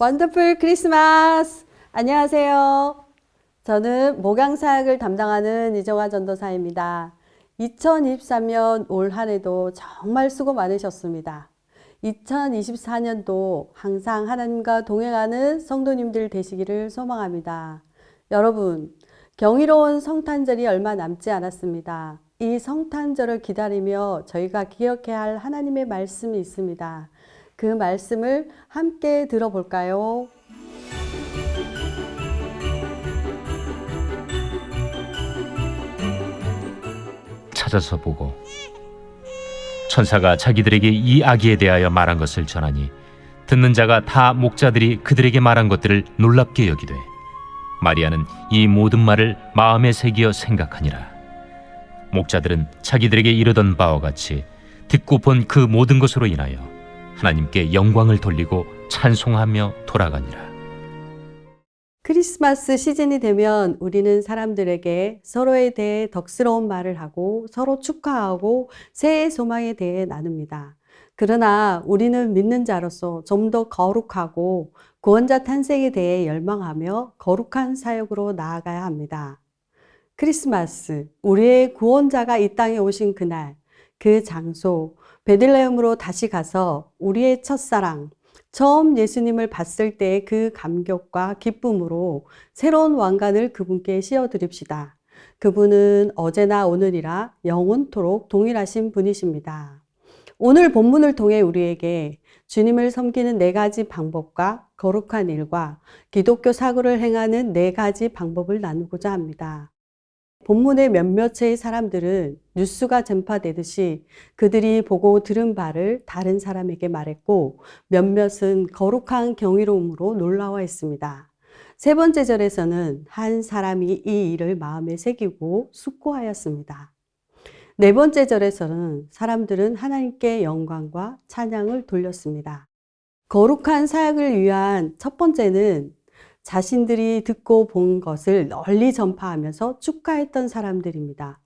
원더풀 크리스마스! 안녕하세요. 저는 목양사역을 담당하는 이정화 전도사입니다. 2023년 올 한 해도 정말 수고 많으셨습니다. 2024년도 항상 하나님과 동행하는 성도님들 되시기를 소망합니다. 여러분, 경이로운 성탄절이 얼마 남지 않았습니다. 이 성탄절을 기다리며 저희가 기억해야 할 하나님의 말씀이 있습니다. 그 말씀을 함께 들어볼까요? 찾아서 보고 천사가 자기들에게 이 아기에 대하여 말한 것을 전하니 듣는 자가 다 목자들이 그들에게 말한 것들을 놀랍게 여기되 마리아는 이 모든 말을 마음에 새기어 생각하니라 목자들은 자기들에게 이르던 바와 같이 듣고 본 그 모든 것으로 인하여 하나님께 영광을 돌리고 찬송하며 돌아가니라 크리스마스 시즌이 되면 우리는 사람들에게 서로에 대해 덕스러운 말을 하고 서로 축하하고 새해 소망에 대해 나눕니다. 그러나 우리는 믿는 자로서 좀 더 거룩하고 구원자 탄생에 대해 열망하며 거룩한 사역으로 나아가야 합니다. 크리스마스, 우리의 구원자가 이 땅에 오신 그날, 그 장소, 베들레헴으로 다시 가서 우리의 첫사랑, 처음 예수님을 봤을 때의 그 감격과 기쁨으로 새로운 왕관을 그분께 씌워드립시다. 그분은 어제나 오늘이라 영원토록 동일하신 분이십니다. 오늘 본문을 통해 우리에게 주님을 섬기는 네 가지 방법과 거룩한 일과 기독교 사고를 행하는 네 가지 방법을 나누고자 합니다. 본문의 몇몇의 사람들은 뉴스가 전파되듯이 그들이 보고 들은 바를 다른 사람에게 말했고 몇몇은 거룩한 경이로움으로 놀라워했습니다. 세 번째 절에서는 한 사람이 이 일을 마음에 새기고 숙고하였습니다. 네 번째 절에서는 사람들은 하나님께 영광과 찬양을 돌렸습니다. 거룩한 사역을 위한 첫 번째는 자신들이 듣고 본 것을 널리 전파하면서 축하했던 사람들입니다.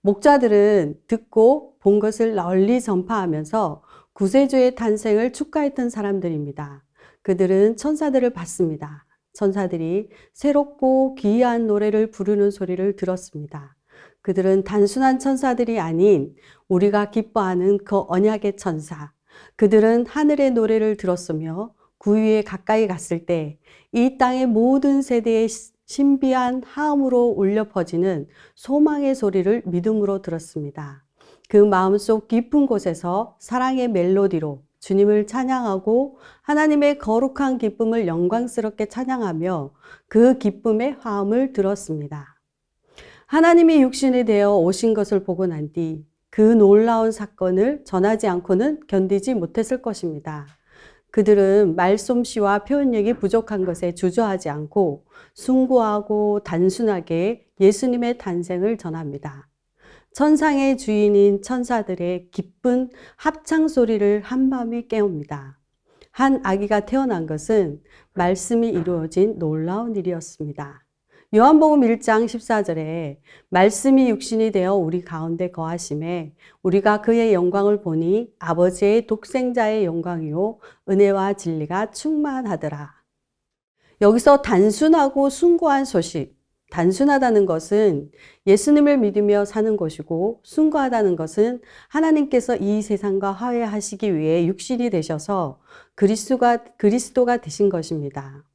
목자들은 듣고 본 것을 널리 전파하면서 구세주의 탄생을 축하했던 사람들입니다. 그들은 천사들을 봤습니다. 천사들이 새롭고 기이한 노래를 부르는 소리를 들었습니다. 그들은 단순한 천사들이 아닌 우리가 기뻐하는 그 언약의 천사. 그들은 하늘의 노래를 들었으며 구유에 가까이 갔을 때 이 땅의 모든 세대의 신비한 하음으로 울려 퍼지는 소망의 소리를 믿음으로 들었습니다. 그 마음속 깊은 곳에서 사랑의 멜로디로 주님을 찬양하고 하나님의 거룩한 기쁨을 영광스럽게 찬양하며 그 기쁨의 화음을 들었습니다. 하나님이 육신이 되어 오신 것을 보고 난 뒤 그 놀라운 사건을 전하지 않고는 견디지 못했을 것입니다. 그들은 말솜씨와 표현력이 부족한 것에 주저하지 않고 숭고하고 단순하게 예수님의 탄생을 전합니다. 천상의 주인인 천사들의 기쁜 합창 소리를 한밤에 깨웁니다. 한 아기가 태어난 것은 말씀이 이루어진 놀라운 일이었습니다. 요한복음 1장 14절에 말씀이 육신이 되어 우리 가운데 거하심에 우리가 그의 영광을 보니 아버지의 독생자의 영광이요 은혜와 진리가 충만하더라. 여기서 단순하고 숭고한 소식, 단순하다는 것은 예수님을 믿으며 사는 것이고 숭고하다는 것은 하나님께서 이 세상과 화해하시기 위해 육신이 되셔서 그리스도가 그리스도가 되신 것입니다.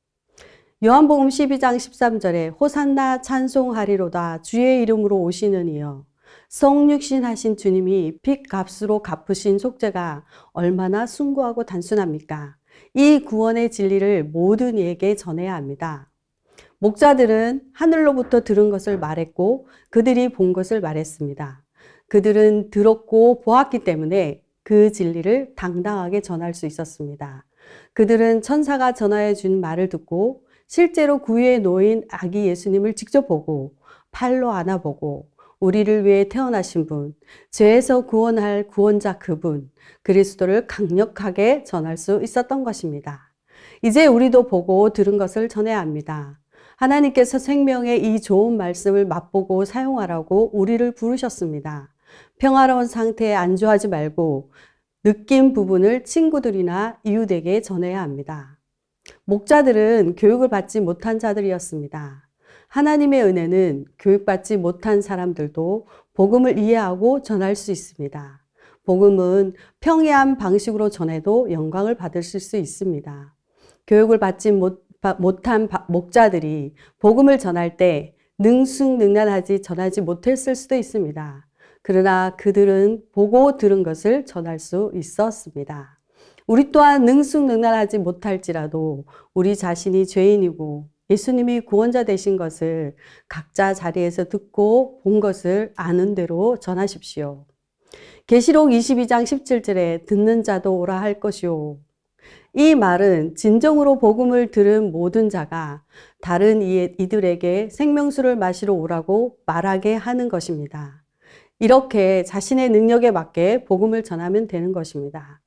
요한복음 12장 13절에 호산나 찬송하리로다 주의 이름으로 오시는 이여 성육신 하신 주님이 핏값으로 갚으신 속죄가 얼마나 숭고하고 단순합니까? 이 구원의 진리를 모든 이에게 전해야 합니다. 목자들은 하늘로부터 들은 것을 말했고 그들이 본 것을 말했습니다. 그들은 들었고 보았기 때문에 그 진리를 당당하게 전할 수 있었습니다. 그들은 천사가 전하여 준 말을 듣고 실제로 구유에 놓인 아기 예수님을 직접 보고 팔로 안아보고 우리를 위해 태어나신 분, 죄에서 구원할 구원자 그분, 그리스도를 강력하게 전할 수 있었던 것입니다. 이제 우리도 보고 들은 것을 전해야 합니다. 하나님께서 생명의 이 좋은 말씀을 맛보고 사용하라고 우리를 부르셨습니다. 평화로운 상태에 안주하지 말고 느낀 부분을 친구들이나 이웃에게 전해야 합니다. 목자들은 교육을 받지 못한 자들이었습니다. 하나님의 은혜는 교육받지 못한 사람들도 복음을 이해하고 전할 수 있습니다. 복음은 평이한 방식으로 전해도 영광을 받을 수 있습니다. 교육을 받지 못, 못한 목자들이 복음을 전할 때 능숙능란하지 전하지 못했을 수도 있습니다. 그러나 그들은 보고 들은 것을 전할 수 있었습니다. 우리 또한 능숙능란하지 못할지라도 우리 자신이 죄인이고 예수님이 구원자 되신 것을 각자 자리에서 듣고 본 것을 아는 대로 전하십시오. 계시록 22장 17절에 듣는 자도 오라 할 것이요. 이 말은 진정으로 복음을 들은 모든 자가 다른 이들에게 생명수를 마시러 오라고 말하게 하는 것입니다. 이렇게 자신의 능력에 맞게 복음을 전하면 되는 것입니다.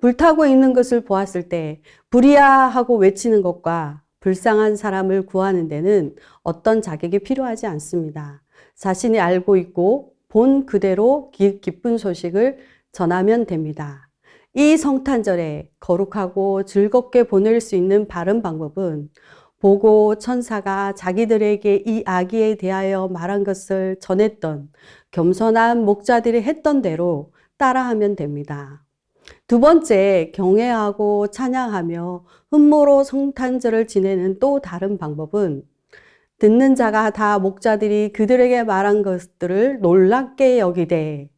불타고 있는 것을 보았을 때 불이야 하고 외치는 것과 불쌍한 사람을 구하는 데는 어떤 자격이 필요하지 않습니다. 자신이 알고 있고 본 그대로 기쁜 소식을 전하면 됩니다. 이 성탄절에 거룩하고 즐겁게 보낼 수 있는 바른 방법은 보고 천사가 자기들에게 이 아기에 대하여 말한 것을 전했던 겸손한 목자들이 했던 대로 따라하면 됩니다. 두 번째, 경외하고 찬양하며 흠모로 성탄절을 지내는 또 다른 방법은 듣는 자가 다 목자들이 그들에게 말한 것들을 놀랍게 여기되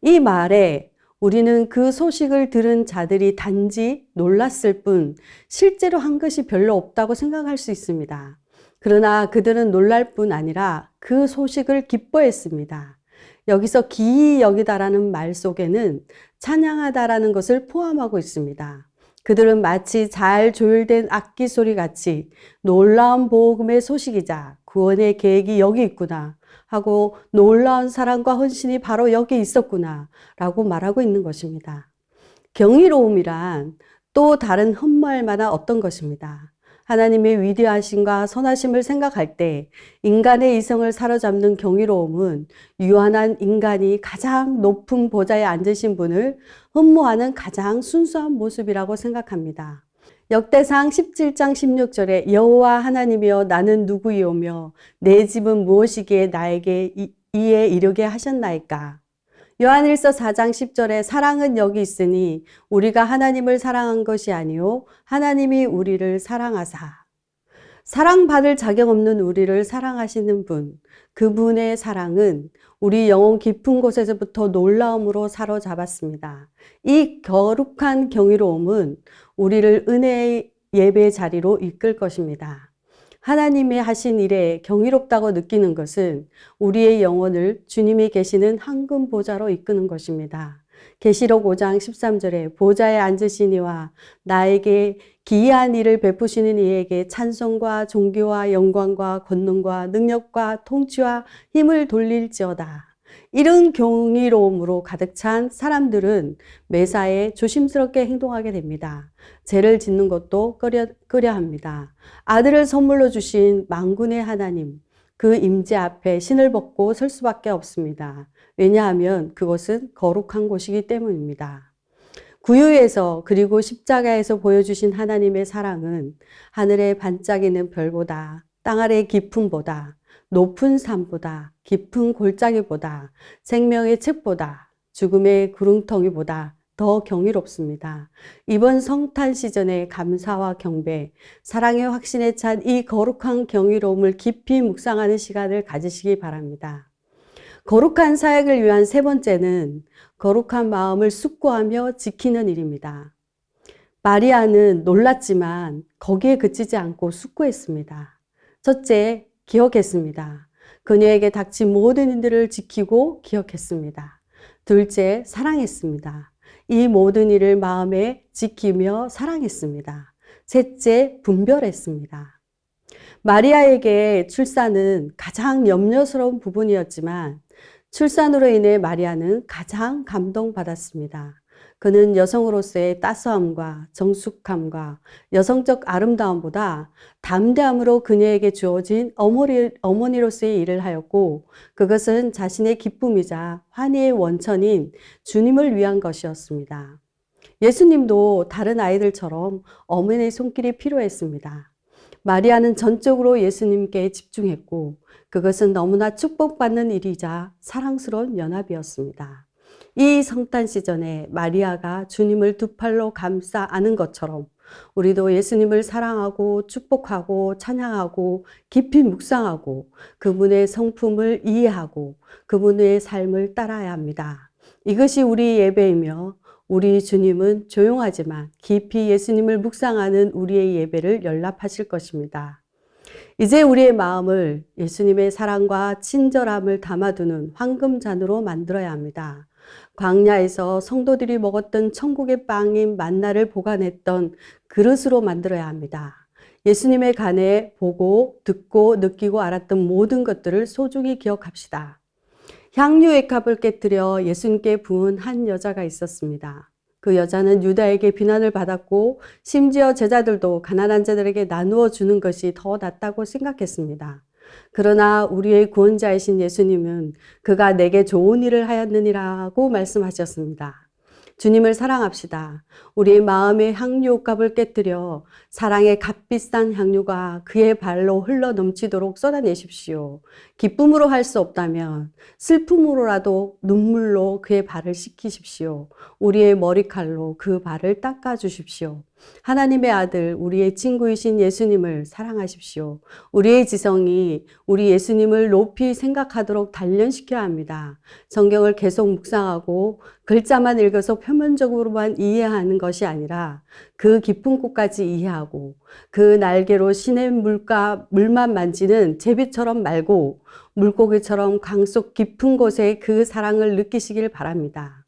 이 말에 우리는 그 소식을 들은 자들이 단지 놀랐을 뿐 실제로 한 것이 별로 없다고 생각할 수 있습니다. 그러나 그들은 놀랄 뿐 아니라 그 소식을 기뻐했습니다. 여기서 기이 여기다라는 말 속에는 찬양하다라는 것을 포함하고 있습니다. 그들은 마치 잘 조율된 악기 소리 같이 놀라운 복음의 소식이자 구원의 계획이 여기 있구나 하고 놀라운 사랑과 헌신이 바로 여기 있었구나 라고 말하고 있는 것입니다. 경이로움이란 또 다른 흠모할 만한 어떤 것입니다. 하나님의 위대하심과 선하심을 생각할 때 인간의 이성을 사로잡는 경이로움은 유한한 인간이 가장 높은 보좌에 앉으신 분을 흠모하는 가장 순수한 모습이라고 생각합니다. 역대상 17장 16절에 여호와 하나님이여 나는 누구이오며 내 집은 무엇이기에 나에게 이에 이르게 하셨나이까 요한일서 4장 10절에 사랑은 여기 있으니 우리가 하나님을 사랑한 것이 아니요 하나님이 우리를 사랑하사 사랑받을 자격 없는 우리를 사랑하시는 분 그분의 사랑은 우리 영혼 깊은 곳에서부터 놀라움으로 사로잡았습니다. 이 거룩한 경이로움은 우리를 은혜의 예배 자리로 이끌 것입니다. 하나님의 하신 일에 경이롭다고 느끼는 것은 우리의 영혼을 주님이 계시는 황금 보좌로 이끄는 것입니다. 계시록 5장 13절에 보좌에 앉으시니와 나에게 기이한 일을 베푸시는 이에게 찬송과 존귀와 영광과 권능과 능력과 통치와 힘을 돌릴지어다. 이런 경이로움으로 가득 찬 사람들은 매사에 조심스럽게 행동하게 됩니다. 죄를 짓는 것도 끄려, 끄려 합니다. 아들을 선물로 주신 망군의 하나님, 그 임재 앞에 신을 벗고 설 수밖에 없습니다. 왜냐하면 그것은 거룩한 곳이기 때문입니다. 구유에서 그리고 십자가에서 보여주신 하나님의 사랑은 하늘에 반짝이는 별보다 땅 아래 깊음보다 높은 산보다 깊은 골짜기보다 생명의 책보다 죽음의 구릉텅이보다 더 경이롭습니다. 이번 성탄 시즌에 감사와 경배, 사랑의 확신에 찬 이 거룩한 경이로움을 깊이 묵상하는 시간을 가지시기 바랍니다. 거룩한 사역을 위한 세 번째는 거룩한 마음을 숙고하며 지키는 일입니다. 마리아는 놀랐지만 거기에 그치지 않고 숙고했습니다. 첫째, 기억했습니다. 그녀에게 닥친 모든 일들을 지키고 기억했습니다. 둘째, 사랑했습니다. 이 모든 일을 마음에 지키며 사랑했습니다. 셋째, 분별했습니다. 마리아에게 출산은 가장 염려스러운 부분이었지만 출산으로 인해 마리아는 가장 감동받았습니다. 그는 여성으로서의 따스함과 정숙함과 여성적 아름다움보다 담대함으로 그녀에게 주어진 어머니, 어머니로서의 일을 하였고 그것은 자신의 기쁨이자 환희의 원천인 주님을 위한 것이었습니다. 예수님도 다른 아이들처럼 어머니의 손길이 필요했습니다. 마리아는 전적으로 예수님께 집중했고 그것은 너무나 축복받는 일이자 사랑스러운 연합이었습니다. 이 성탄 시즌에 마리아가 주님을 두 팔로 감싸 안은 것처럼 우리도 예수님을 사랑하고 축복하고 찬양하고 깊이 묵상하고 그분의 성품을 이해하고 그분의 삶을 따라야 합니다. 이것이 우리 예배이며 우리 주님은 조용하지만 깊이 예수님을 묵상하는 우리의 예배를 연락하실 것입니다. 이제 우리의 마음을 예수님의 사랑과 친절함을 담아두는 황금잔으로 만들어야 합니다. 광야에서 성도들이 먹었던 천국의 빵인 만나를 보관했던 그릇으로 만들어야 합니다. 예수님의 간에 보고 듣고 느끼고 알았던 모든 것들을 소중히 기억합시다. 향유의 컵을 깨뜨려 예수님께 부은 한 여자가 있었습니다. 그 여자는 유다에게 비난을 받았고 심지어 제자들도 가난한 자들에게 나누어 주는 것이 더 낫다고 생각했습니다. 그러나 우리의 구원자이신 예수님은 그가 내게 좋은 일을 하였느니라고 말씀하셨습니다. 주님을 사랑합시다. 우리의 마음의 향유값을 깨뜨려 사랑의 값비싼 향유가 그의 발로 흘러 넘치도록 쏟아내십시오. 기쁨으로 할 수 없다면 슬픔으로라도 눈물로 그의 발을 씻기십시오. 우리의 머리칼로 그 발을 닦아 주십시오. 하나님의 아들, 우리의 친구이신 예수님을 사랑하십시오. 우리의 지성이 우리 예수님을 높이 생각하도록 단련시켜야 합니다. 성경을 계속 묵상하고 글자만 읽어서 표면적으로만 이해하는 것이 아니라 그 깊은 곳까지 이해하고 그 날개로 신의 물가 물만 만지는 제비처럼 말고 물고기처럼 강속 깊은 곳에 그 사랑을 느끼시길 바랍니다.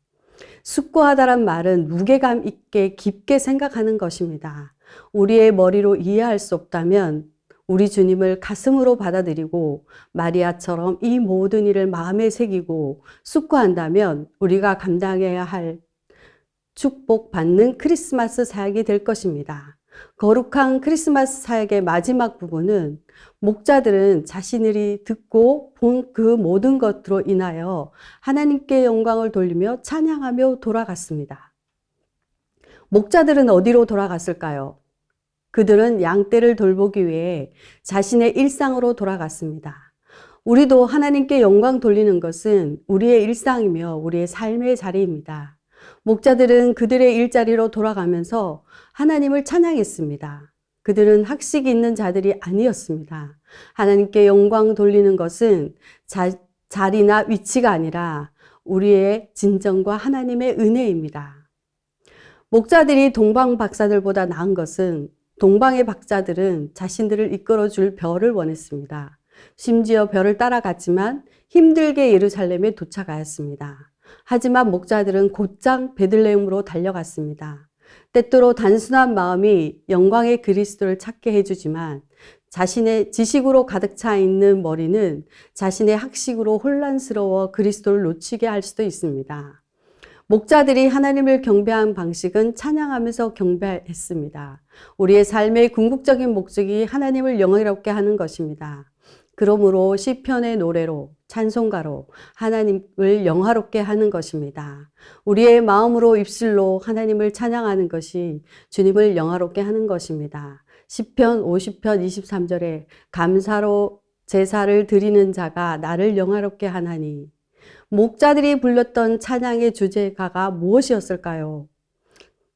숙고하다란 말은 무게감 있게 깊게 생각하는 것입니다. 우리의 머리로 이해할 수 없다면 우리 주님을 가슴으로 받아들이고 마리아처럼 이 모든 일을 마음에 새기고 숙고한다면 우리가 감당해야 할 축복받는 크리스마스 사역이 될 것입니다. 거룩한 크리스마스 사역의 마지막 부분은 목자들은 자신들이 듣고 본 그 모든 것으로 인하여 하나님께 영광을 돌리며 찬양하며 돌아갔습니다. 목자들은 어디로 돌아갔을까요? 그들은 양떼를 돌보기 위해 자신의 일상으로 돌아갔습니다. 우리도 하나님께 영광 돌리는 것은 우리의 일상이며 우리의 삶의 자리입니다. 목자들은 그들의 일자리로 돌아가면서 하나님을 찬양했습니다. 그들은 학식이 있는 자들이 아니었습니다. 하나님께 영광 돌리는 것은 자, 자리나 위치가 아니라 우리의 진정과 하나님의 은혜입니다. 목자들이 동방 박사들보다 나은 것은 동방의 박사들은 자신들을 이끌어 줄 별을 원했습니다. 심지어 별을 따라갔지만 힘들게 예루살렘에 도착하였습니다. 하지만 목자들은 곧장 베들레헴으로 달려갔습니다. 때때로 단순한 마음이 영광의 그리스도를 찾게 해주지만 자신의 지식으로 가득 차 있는 머리는 자신의 학식으로 혼란스러워 그리스도를 놓치게 할 수도 있습니다. 목자들이 하나님을 경배한 방식은 찬양하면서 경배했습니다. 우리의 삶의 궁극적인 목적이 하나님을 영광롭게 하는 것입니다. 그러므로 시편의 노래로 찬송가로 하나님을 영화롭게 하는 것입니다. 우리의 마음으로 입술로 하나님을 찬양하는 것이 주님을 영화롭게 하는 것입니다. 시편 50편 23절에 감사로 제사를 드리는 자가 나를 영화롭게 하나니 목자들이 불렀던 찬양의 주제가가 무엇이었을까요?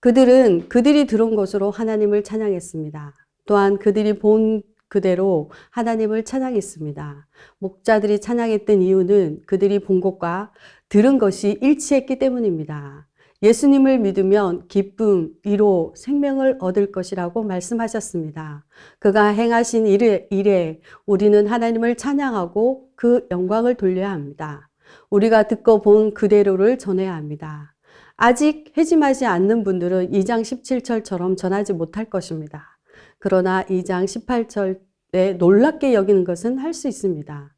그들은 그들이 들은 것으로 하나님을 찬양했습니다. 또한 그들이 본 그대로 하나님을 찬양했습니다. 목자들이 찬양했던 이유는 그들이 본 것과 들은 것이 일치했기 때문입니다. 예수님을 믿으면 기쁨, 위로, 생명을 얻을 것이라고 말씀하셨습니다. 그가 행하신 일에, 일에 우리는 하나님을 찬양하고 그 영광을 돌려야 합니다. 우리가 듣고 본 그대로를 전해야 합니다. 아직 회심하지 않는 분들은 2장 17절처럼 전하지 못할 것입니다. 그러나 2장 18절 에 놀랍게 여기는 것은 할 수 있습니다.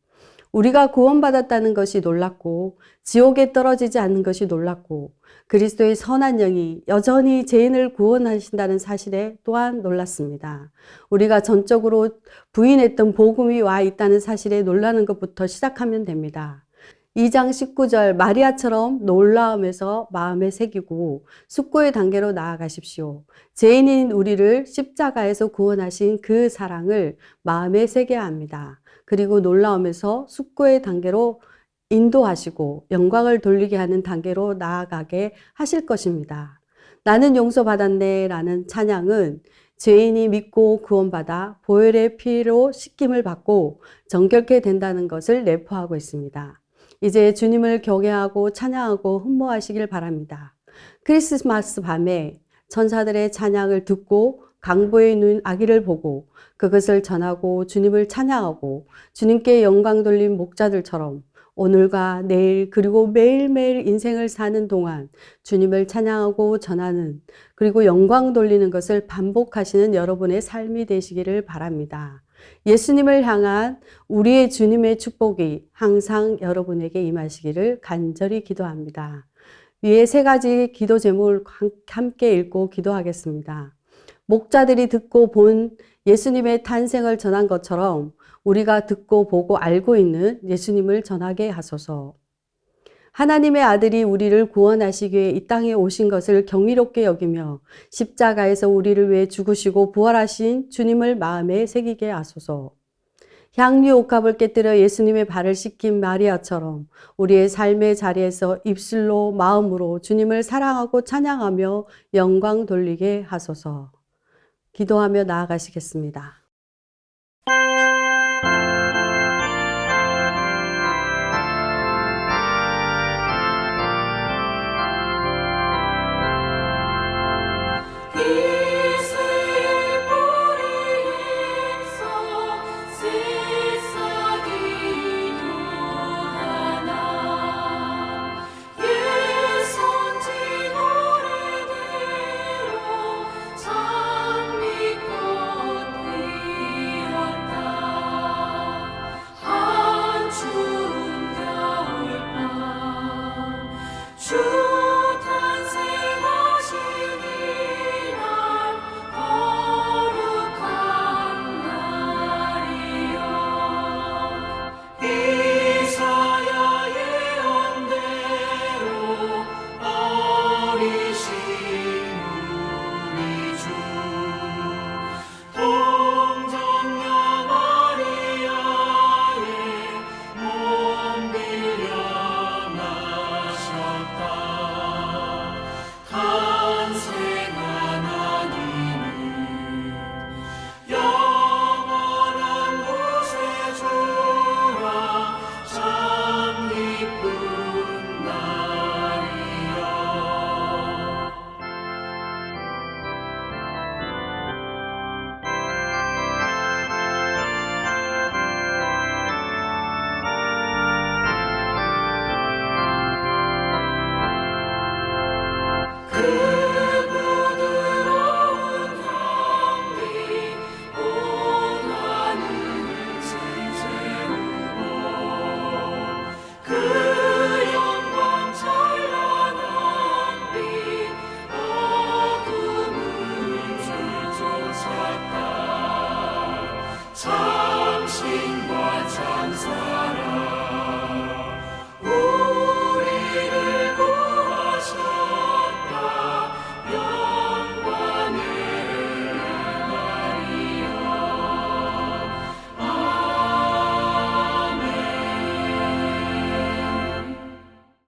우리가 구원받았다는 것이 놀랍고 지옥에 떨어지지 않는 것이 놀랍고 그리스도의 선한 영이 여전히 죄인을 구원하신다는 사실에 또한 놀랐습니다. 우리가 전적으로 부인했던 복음이 와 있다는 사실에 놀라는 것부터 시작하면 됩니다. 2장 19절 마리아처럼 놀라움에서 마음에 새기고 숙고의 단계로 나아가십시오. 죄인인 우리를 십자가에서 구원하신 그 사랑을 마음에 새겨야 합니다. 그리고 놀라움에서 숙고의 단계로 인도하시고 영광을 돌리게 하는 단계로 나아가게 하실 것입니다. 나는 용서받았네 라는 찬양은 죄인이 믿고 구원받아 보혈의 피로 씻김을 받고 정결케 된다는 것을 내포하고 있습니다. 이제 주님을 경외하고 찬양하고 흠모하시길 바랍니다. 크리스마스 밤에 천사들의 찬양을 듣고 강보에 누인 아기를 보고 그것을 전하고 주님을 찬양하고 주님께 영광 돌린 목자들처럼 오늘과 내일 그리고 매일매일 인생을 사는 동안 주님을 찬양하고 전하는 그리고 영광 돌리는 것을 반복하시는 여러분의 삶이 되시기를 바랍니다. 예수님을 향한 우리의 주님의 축복이 항상 여러분에게 임하시기를 간절히 기도합니다. 위에 세 가지 기도 제목을 함께 읽고 기도하겠습니다. 목자들이 듣고 본 예수님의 탄생을 전한 것처럼 우리가 듣고 보고 알고 있는 예수님을 전하게 하소서. 하나님의 아들이 우리를 구원하시기 위해 이 땅에 오신 것을 경이롭게 여기며 십자가에서 우리를 위해 죽으시고 부활하신 주님을 마음에 새기게 하소서. 향유 옥합을 깨뜨려 예수님의 발을 씻긴 마리아처럼 우리의 삶의 자리에서 입술로 마음으로 주님을 사랑하고 찬양하며 영광 돌리게 하소서. 기도하며 나아가시겠습니다.